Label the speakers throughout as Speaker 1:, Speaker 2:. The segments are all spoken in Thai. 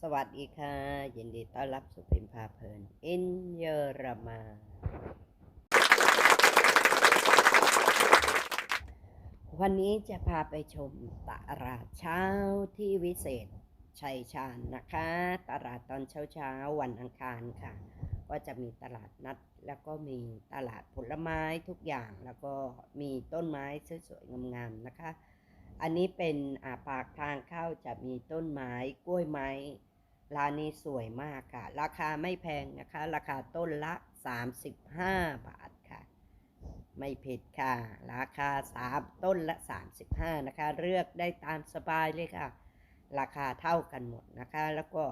Speaker 1: สวัสดีค่ะ ยินดีต้อนรับสู่พิมพาเพลินอินเยอรมา วันนี้จะพาไปชมตลาดเช้าที่วิเศษชัยชาญนะคะ ตลาดตอนเช้าเช้าวันอังคารค่ะ ก็จะมีตลาดนัด แล้วก็มีตลาดผลไม้ทุกอย่าง แล้วก็มีต้นไม้สวยๆงามๆนะคะ อันนี้เป็นอาปากทางเข้าจะมีต้นไม้กล้วยไม้ร้านนี้สวยมากค่ะ ราคาไม่แพงนะคะ ราคาต้นละ 35 บาทค่ะ ไม่ผิดค่ะ ราคา 3 ต้นละ 35 นะคะ เลือกได้ตามสบายเลยค่ะ ราคาเท่ากันหมดนะคะ แล้วก็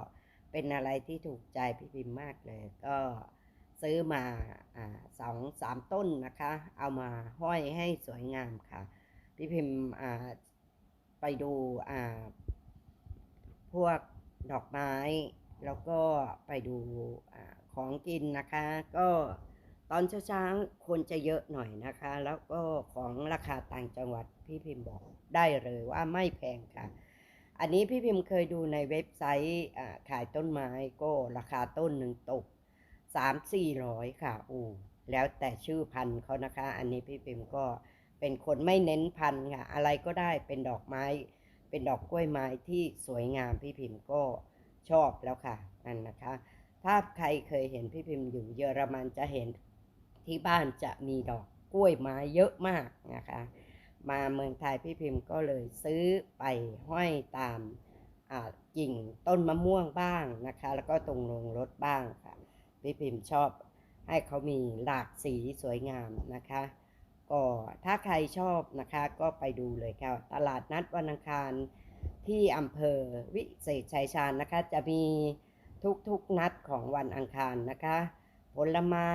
Speaker 1: เป็นอะไรที่ถูกใจพี่พิมพ์มากเลย ก็ซื้อมาอสองสามต้นนะคะ เอามาห้อยให้สวยงามค่ะ พี่พิมพ์อ่า ดูอ่า พวกดอกไม้ แล้วก็ไปดูอาของกินนะคะ ก็ตอนเช้าๆควรจะเยอะหน่อยนะคะ แล้วก็ของราคาต่างจังหวัดพี่พิมพ์บอกได้เลยว่าไม่แพงค่ะ อันนี้พี่พิมพ์เคยดูในเว็บไซต์อ่าขายต้นไม้ก็ราคาต้นหนึ่งตกสามสี่ร้อยค่ะ อูแล้วแต่ชื่อพันธุ์เขานะคะ อันนี้พี่พิมพ์ก็ เป็นคนไม่เน้นพันธุ์ค่ะ อะไรก็ได้เป็นดอกไม้ เป็นดอกกล้วยไม้ที่สวยงามพี่พิมพ์ก็ชอบแล้วค่ะอันนะคะ ถ้าใครเคยเห็นพี่พิมพ์อยู่เยอรมันจะเห็นที่บ้านจะมีดอกกล้วยไม้เยอะมากนะคะ มาเมืองไทยพี่พิมพ์ก็เลยซื้อไปห้อยตามอ่ากิ่งต้นมะม่วงบ้างนะคะ แล้วก็ตรงโรงรถบ้างค่ะพี่พิมพ์ชอบให้เขามีหลากสีสวยงามนะคะ ก็ถ้าใครชอบนะคะก็ไปดูเลยค่ะ ตลาดนัดวันอังคารที่อำเภอวิเศษชัยชาญนะคะ จะมีทุกๆนัดของวันอังคารนะคะ ผลไม้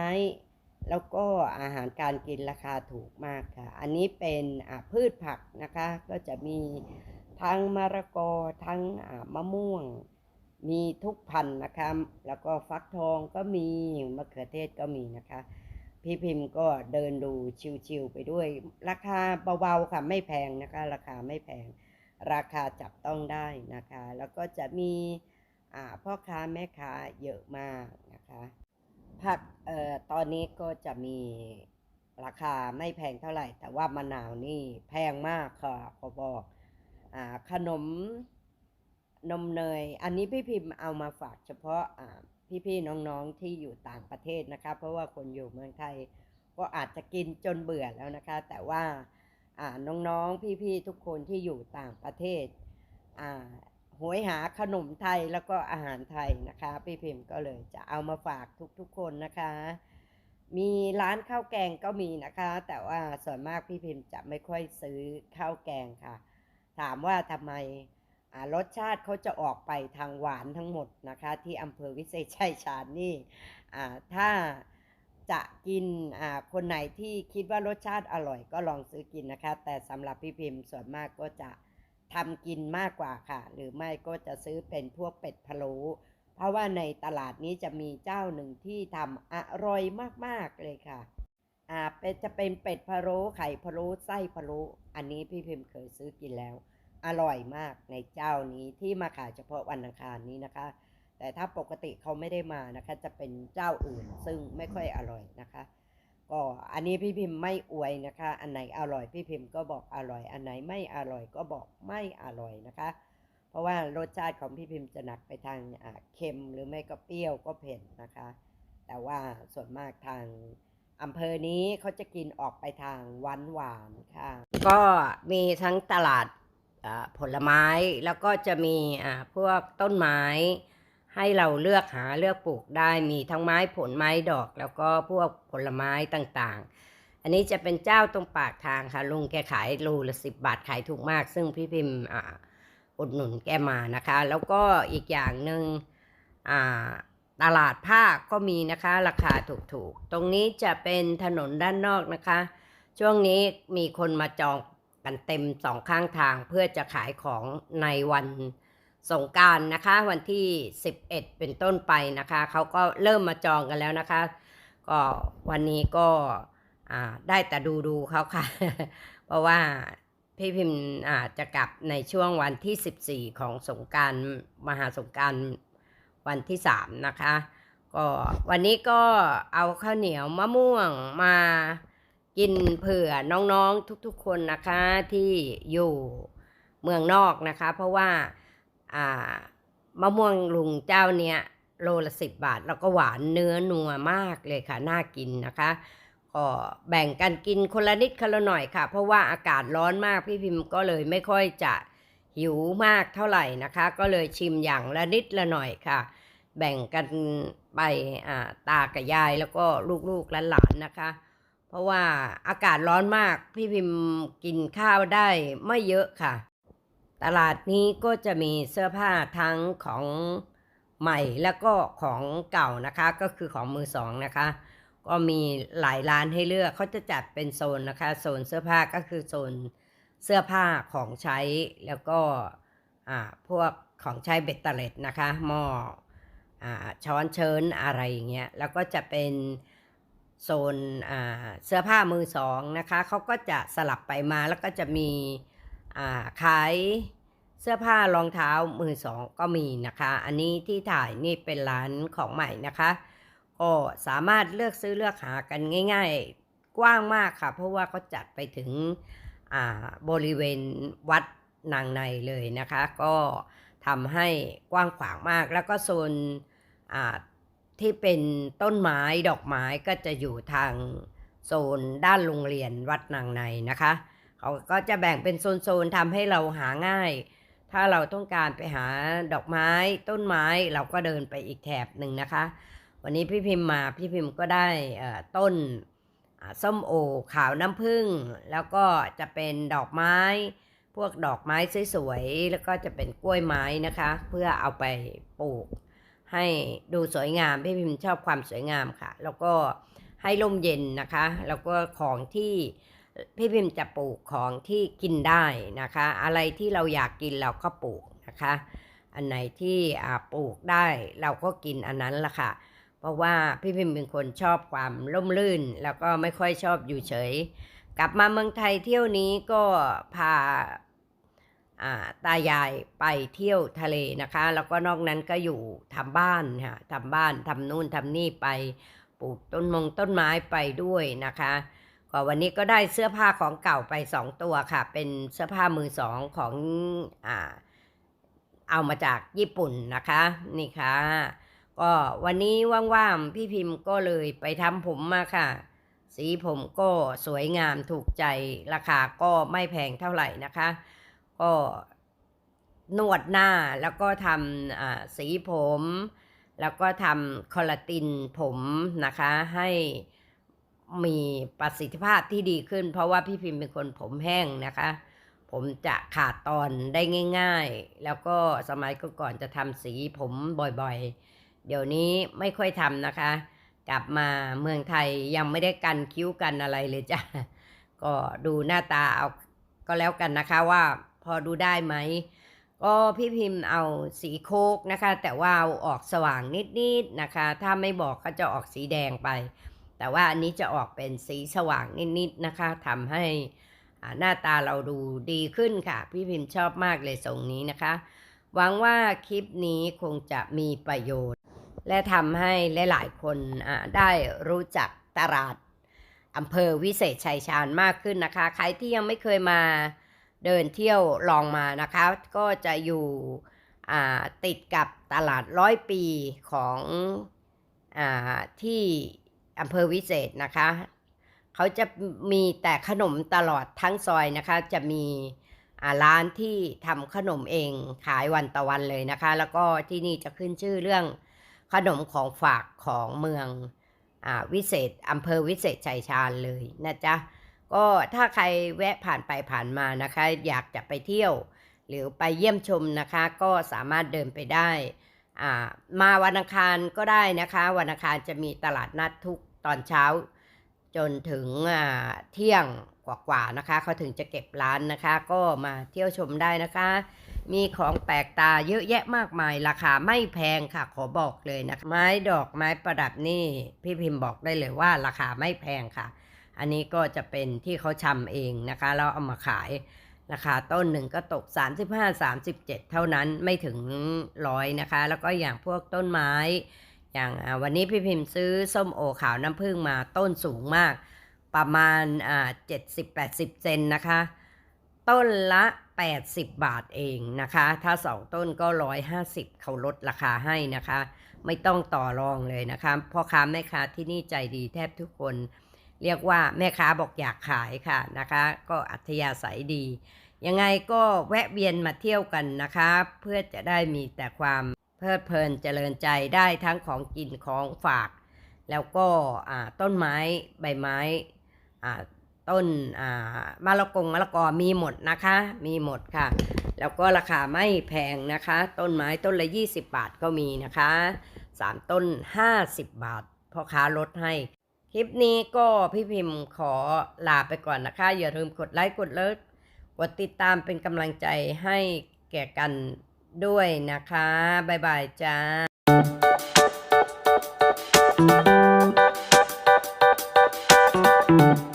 Speaker 1: แล้วก็อาหารการกินราคาถูกมากค่ะ อันนี้เป็นพืชผักนะคะ ก็จะมีทั้งมะระกอทั้งมะม่วง มีทุกพันธุ์นะคะ แล้วก็ฟักทองก็มีมะเขือเทศก็มีนะคะ พี่พิมพ์ก็เดินดูชิวๆไปด้วย ราคาเบาๆค่ะไม่แพงนะคะ ราคาไม่แพง ราคาจับต้องได้นะคะ แล้วก็จะมีพ่อค้าแม่ค้าเยอะมากนะคะผักเอ่อตอนนี้ก็จะมีราคาไม่แพงเท่าไหร่ แต่ว่ามะนาวนี่แพงมากค่ะขอบอกอ่าขนมนมเนย อันนี้พี่พิมพ์เอามาฝากเฉพาะอ่า พี่ๆน้องๆที่อยู่ต่างประเทศนะคะ เพราะว่าคนอยู่เมืองไทยก็อาจจะกินจนเบื่อแล้วนะคะ แต่ว่าน้องๆพี่ๆทุกคนที่อยู่ต่างประเทศอ่าหวยหาขนมไทยแล้วก็อาหารไทยนะคะ พี่พิมพ์ก็เลยจะเอามาฝากทุกๆคนนะคะ มีร้านข้าวแกงก็มีนะคะ แต่ว่าส่วนมากพี่พิมพ์จะไม่ค่อยซื้อข้าวแกงค่ะ ถามว่าทำไม รสชาติเขาจะออกไปทางหวานทั้งหมดนะคะ ที่อำเภอวิเศษชัยชาญนี่ถ้าจะกินคนไหนที่คิดว่ารสชาติอร่อยก็ลองซื้อกินนะคะ แต่สำหรับพี่พิมพ์ส่วนมากก็จะทำกินมากกว่าค่ะ หรือไม่ก็จะซื้อเป็นพวกเป็ดพะโล้เพราะว่าในตลาดนี้จะมีเจ้าหนึ่งที่ทำอร่อยมากๆเลยค่ะอ่าเป็นจะเป็นเป็ดพะโล้ไข่พะโล้ไส้พะโล้อันนี้พี่พิมพ์เคยซื้อกินแล้ว อร่อยมากในเจ้านี้ที่มาขายเฉพาะวันอังคารนี้นะคะ แต่ถ้าปกติเขาไม่ได้มานะคะ จะเป็นเจ้าอื่นซึ่งไม่ค่อยอร่อยนะคะ ก็อันนี้พี่พิมพ์ไม่อวยนะคะ อันไหนอร่อยพี่พิมพ์ก็บอกอร่อย อันไหนไม่อร่อยก็บอกไม่อร่อยนะคะ เพราะว่ารสชาติของพี่พิมพ์จะหนักไปทางเค็มหรือไม่ก็เปรี้ยวก็เผ็ดนะคะ แต่ว่าส่วนมากทางอำเภอนี้เขาจะกินออกไปทางหวานหวานค่ะ ก็มีทั้งตลาด ผลไม้แล้วก็จะมีพวกต้นไม้ ให้เราเลือกหาเลือกปลูกได้มีทั้งไม้ผลไม้ดอก แล้วก็พวกผลไม้ต่างๆ อันนี้จะเป็นเจ้าตรงปากทางค่ะลุงแกขายรูละสิบบาทขายถูกมาก ซึ่งพี่พิมพ์อุดหนุนแกมานะคะ แล้วก็อีกอย่างหนึ่งตลาดผ้าก็มีนะคะ ราคาถูกๆ ตรงนี้จะเป็นถนนด้านนอกนะคะ ช่วงนี้มีคนมาจอง กันเต็มสองข้างทางเพื่อจะขายของในวันสงการนะคะ วันที่ 11 เป็นต้นไปนะคะเขาก็เริ่มมาจองกันแล้วนะคะ ก็วันนี้ก็ได้แต่ดูดูเขาค่ะ เพราะว่าพี่พิมพ์อาจจะกลับในช่วงวันที่ 14 ของสงการมหาสงการวันที่ 3 นะคะ ก็วันนี้ก็เอาข้าวเหนียวมะม่วงมา กินเผื่อน้องๆทุกๆคนนะคะที่อยู่เมืองนอกนะคะ เพราะว่าอ่ามะม่วงลุงเจ้าเนี้ยโลละสิบบาท แล้วก็หวานเนื้อนัวมากเลยค่ะ น่ากินนะคะก็แบ่งกันกินคนละนิดคนละหน่อยค่ะ เพราะว่าอากาศร้อนมากพี่พิมพ์ก็เลยไม่ค่อยจะหิวมากเท่าไหร่นะคะ ก็เลยชิมอย่างละนิดละหน่อยค่ะ แบ่งกันไปตากับยายแล้วก็ลูกๆและหลานนะคะ เพราะว่าอากาศร้อนมาก พี่พิมพ์กินข้าวได้ไม่เยอะค่ะ ตลาดนี้ก็จะมีเสื้อผ้าทั้งของใหม่แล้วก็ของเก่านะคะ ก็คือของมือสองนะคะ ก็มีหลายร้านให้เลือกเขาจะจัดเป็นโซนนะคะ โซนเสื้อผ้าก็คือโซนเสื้อผ้าของใช้แล้วก็อ่าพวกของใช้เบ็ดเตล็ดนะคะหม้ออ่าช้อนเชิญอะไรอย่างเงี้ยแล้วก็จะเป็น โซนเสื้อผ้ามือสองนะคะเขาก็จะสลับไปมาแล้วก็จะมีาขายเสื้อผ้ารองเท้ามือสองก็มีนะคะ อันนี้ที่ถ่ายนี่เป็นร้านของใหม่นะคะก็สามารถเลือกซื้อเลือกหากันง่าย ๆ กว้างมากค่ะ เพราะว่าเขาจัดไปถึงบริเวณวัดนางในเลยนะคะ ก็ทำให้กว้างขวางมากแล้วก็โซน ที่เป็นต้นไม้ดอกไม้ก็จะอยู่ทางโซนด้านโรงเรียนวัดนางในนะคะ เขาก็จะแบ่งเป็นโซนๆทำให้เราหาง่าย ถ้าเราต้องการไปหาดอกไม้ต้นไม้เราก็เดินไปอีกแถบหนึ่งนะคะ วันนี้พี่พิมพ์มาพี่พิมพ์ก็ได้ต้นส้มโอขาวน้ำผึ้งแล้วก็จะเป็นดอกไม้ พวกดอกไม้สวยๆแล้วก็จะเป็นกล้วยไม้นะคะ เพื่อเอาไปปลูก ให้ดูสวยงามพี่พิมชอบความสวยงามค่ะ แล้วก็ให้ร่มเย็นนะคะ แล้วก็ของที่พี่พิมจะปลูกของที่กินได้นะคะ อะไรที่เราอยากกินเราก็ปลูกนะคะ อันไหนที่ปลูกได้เราก็กินอันนั้นละค่ะ เพราะว่าพี่พิมเป็นคนชอบความร่มรื่น แล้วก็ไม่ค่อยชอบอยู่เฉย กลับมาเมืองไทยเที่ยวนี้ก็พา ตายายไปเที่ยวทะเลนะคะ แล้วก็นอกนั้นก็อยู่ทำบ้านค่ะทำบ้านทำนู่นทำนี่ไปปลูกต้นมงต้นไม้ไปด้วยนะคะก็วันนี้ก็ได้เสื้อผ้าของเก่าไปสองตัวค่ะ เป็นเสื้อผ้ามือสองของอ่าเอามาจากญี่ปุ่นนะคะ นี่ค่ะ ก็วันนี้ว่างๆพี่พิมพ์ก็เลยไปทำผมมาค่ะ สีผมก็สวยงามถูกใจราคาก็ไม่แพงเท่าไหร่นะคะ ก็นวดหน้าแล้วก็ทำสีผม แล้วก็ทำคอลลาตินผมนะคะ ให้มีประสิทธิภาพที่ดีขึ้น เพราะว่าพี่พิมพ์เป็นคนผมแห้งนะคะ ผมจะขาดตอนได้ง่าย ๆ แล้วก็สมัยก่อนจะทำสีผมบ่อยๆ เดี๋ยวนี้ไม่ค่อยทำนะคะ กลับมาเมืองไทยยังไม่ได้กันคิ้วกันอะไรเลยจ้ะก็ดูหน้าตาเอาก็แล้วกันนะคะว่า พอดูได้ไหม ก็พี่พิมพ์เอาสีโคกนะคะ แต่ว่าเอาออกสว่างนิดๆนะคะ ถ้าไม่บอกก็จะออกสีแดงไป แต่ว่าอันนี้จะออกเป็นสีสว่างนิดๆนะคะทำให้หน้าตาเราดูดีขึ้นค่ะ พี่พิมพ์ชอบมากเลยทรงนี้นะคะ หวังว่าคลิปนี้คงจะมีประโยชน์ และทำให้หลายๆคนได้รู้จักตลาดอำเภอวิเศษชัยชาญมากขึ้นนะคะ ใครที่ยังไม่เคยมา เดินเที่ยวลองมานะคะ ก็จะอยู่ติดกับตลาดร้อยปีของอที่อำเภอวิเศษนะคะ เขาจะมีแต่ขนมตลอดทั้งซอยนะคะ จะมีร้านที่ทำขนมเองขายวันต่อวันเลยนะคะ แล้วก็ที่นี่จะขึ้นชื่อเรื่องขนมของฝากของเมืองอวิเศษอำเภอวิเศษชัยชาญเลยนะจ๊ะ ก็ถ้าใครแวะผ่านไปผ่านมานะคะ อยากจะไปเที่ยว หรือไปเยี่ยมชมนะคะ ก็สามารถเดินไปได้มาวันอังคารก็ได้นะคะ วันอังคารจะมีตลาดนัดทุกตอนเช้า จนถึงเที่ยงกว่าๆนะคะ เขาถึงจะเก็บร้านนะคะ ก็มาเที่ยวชมได้นะคะ มีของแปลกตาเยอะแยะมากมาย ราคาไม่แพงค่ะขอบอกเลยนะคะไม้ดอกไม้ประดับนี่ พี่พิมพ์บอกได้เลยว่าราคาไม่แพงค่ะ อันนี้ก็จะเป็นที่เขาชำเองนะคะแล้วเอามาขายราคาต้นหนึ่งก็ตก 35-37 เท่านั้นไม่ถึงร้อยนะคะ แล้วก็อย่างพวกต้นไม้ อย่างวันนี้พี่พิมพ์ซื้อส้มโอขาวน้ำผึ้งมาต้นสูงมาก ประมาณอ่า70-80เซนนะคะ ต้นละ 80 บาทเองนะคะ ถ้า 2 ต้นก็ 150 เขาลดราคาให้นะคะ ไม่ต้องต่อรองเลยนะคะพ่อค้าแม่ค้าที่นี่ใจดีแทบทุกคน เรียกว่าแม่ค้าบอกอยากขายค่ะนะคะ ก็อัธยาศัยดี ยังไงก็แวะเวียนมาเที่ยวกันนะคะ เพื่อจะได้มีแต่ความเพลิดเพลินเจริญใจได้ทั้งของกินของฝาก แล้วก็ต้นไม้ใบไม้ต้นมะละกงมะละกอมีหมดนะคะ มีหมดค่ะ แล้วก็ราคาไม่แพงนะคะ ต้นไม้ต้นละ 20 บาทก็มีนะคะสามต้น 50 บาทพ่อค้าลดให้ คลิปนี้ก็พี่พิมพ์ขอลาไปก่อนนะคะ อย่าลืมกดไลค์กดเลิฟกดติดตามเป็นกำลังใจให้แก่กันด้วยนะคะ บ๊ายบายจ้าうん。